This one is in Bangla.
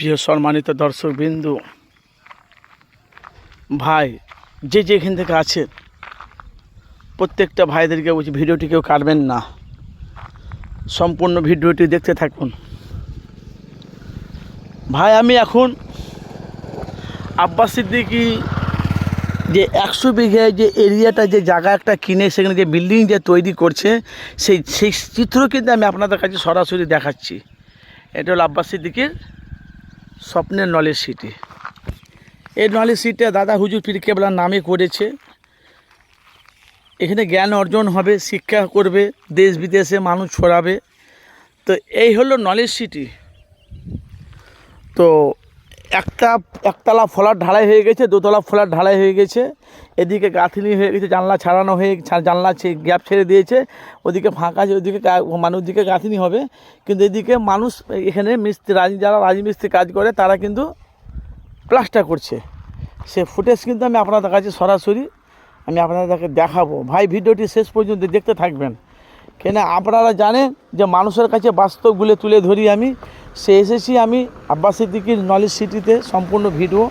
প্রিয় সম্মানিত দর্শক বিন্দু ভাই, যে যেখান থেকে আছেন, প্রত্যেকটা ভাইদেরকে বলছি, ভিডিওটি কেউ কাটবেন না। সম্পূর্ণ ভিডিওটি দেখতে থাকুন। ভাই, আমি এখন আব্বাস সিদ্দিকি যে একশো বিঘে যে এরিয়াটা, যে জায়গা একটা কিনে সেখানে যে বিল্ডিং যে তৈরি করছে, সেই সেই চিত্র কিন্তু আমি আপনাদের কাছে সরাসরি দেখাচ্ছি। এটা হলো আব্বাস সিদ্দিকির স্বপ্নের নলেজ সিটি। এই নলেজ সিটে দাদা হুজুর পীর কেবলার নামে করেছে। এখানে জ্ঞান অর্জন হবে, শিক্ষা করবে, দেশ বিদেশে মানুষ ছড়াবে। তো এই হলো নলেজ সিটি। তো একটা, একতলা ফলার ঢালাই হয়ে গেছে, দোতলা ফলার ঢালাই হয়ে গেছে। এদিকে গাঁথনি হয়ে গেছে, জানলা ছাড়ানো হয়ে জানলা গ্যাপ ছেড়ে দিয়েছে। ওদিকে ফাঁকা আছে, ওদিকে মানুষ মানে ওদিকে গাঁথনি হবে। কিন্তু এদিকে মানুষ, এখানে মিস্ত্রি, রাজ যারা রাজমিস্ত্রি কাজ করে, তারা কিন্তু প্লাস্টার করছে। সে ফুটেজ কিন্তু আমি আপনাদের কাছে সরাসরি, আমি আপনাদেরকে দেখাবো। ভাই, ভিডিওটি শেষ পর্যন্ত দেখতে থাকবেন। কেন, আপনারা জানেন যে মানুষের কাছে বাস্তবগুলো তুলে ধরি আমি। সে এসেছি আমি আব্বাস সিদ্দিকির নলেজ সিটিতে সম্পূর্ণ ভিডিও।